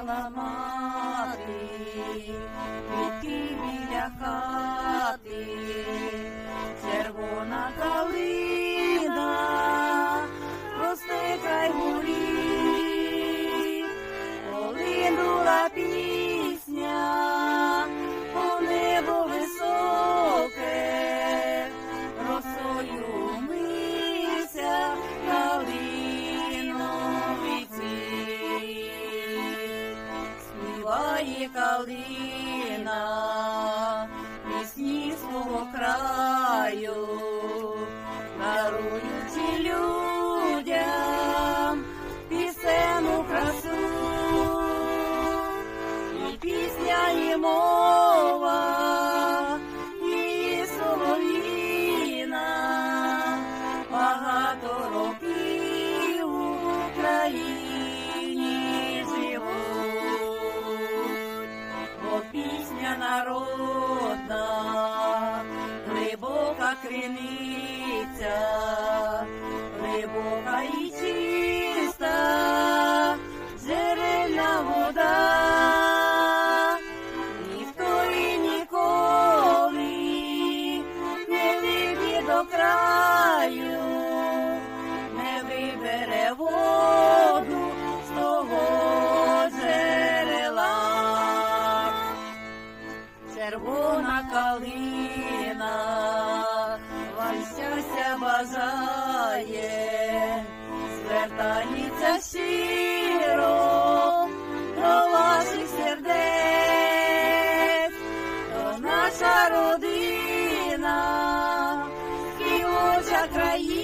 Ходила квітки біля хати, 一公里呢。Народна, глибока криниця, глибока і чиста, джерельна вода. Ніхто і ніколи не вийде до краю, Червона калина вам щастя бажає, звертається щиро до ваших сердець, то наша родина, співоча країна.